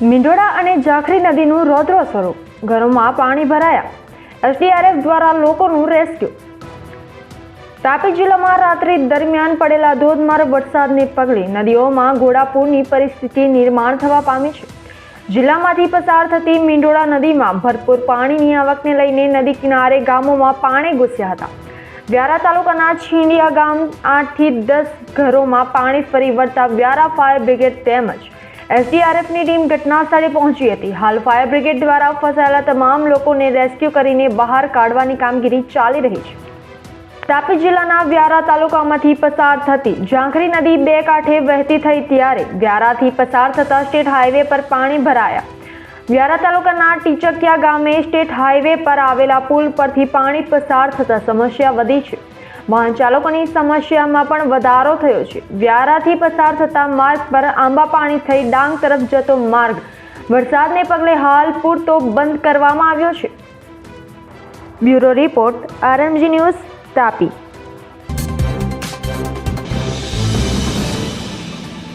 મીંઢોળા અને જાખરી નદીનું રૌદ્ર સ્વરૂપ. ઘરોમાં પાણી ભરાયા. એસડીઆરએફ દ્વારા લોકોનું રેસ્ક્યુ. તાપી જિલ્લામાં રાત્રિ દરમિયાન પડેલા ધોધમાર વરસાદને પગલે નદીઓમાં ઘોડાપૂરની પરિસ્થિતિ નિર્માણ થવા પામી છે. જિલ્લામાંથી પસાર થતી મીંડોળા નદીમાં ભરપૂર પાણીની આવકને લઈને નદી કિનારે ગામોમાં પાણી ઘૂસ્યા હતા. વ્યારા તાલુકાના છીંડિયા ગામ આઠથી દસ ઘરોમાં પાણી ફરી વળતા વ્યારા ફાયર બ્રિગેડ તેમજ એસડીઆરએફની ટીમ ઘટના સ્થળે પહોંચી હતી. હાલ ફાયર બ્રિગેડ દ્વારા ફસાયેલા તમામ લોકોને રેસ્ક્યુ કરીને બહાર કાઢવાની કામગીરી ચાલી રહી છે. તાપી જિલ્લાના વ્યારા તાલુકામાંથી પસાર થતી ઝાંખરી નદી બે કાંઠે વહેતી થઈ ત્યારે વ્યારાથી પસાર થતા સ્ટેટ હાઈવે પર પાણી ભરાયા. વ્યારા તાલુકાના ટીચકિયા ગામે સ્ટેટ હાઈવે પર આવેલા પુલ પરથી પાણી પસાર થતા સમસ્યા વધી છે. વાહન ચાલકોની સમસ્યામાં પણ વધારો થયો છે. વ્યારાથી પસાર થતા માર્ગ પર આંબા પાણી થઈ ડાંગ તરફ જતો માર્ગ. વરસાદને પગલે હાલ પૂરતો બંધ કરવામાં આવ્યો છે. Bureau report, RMG news Tapi.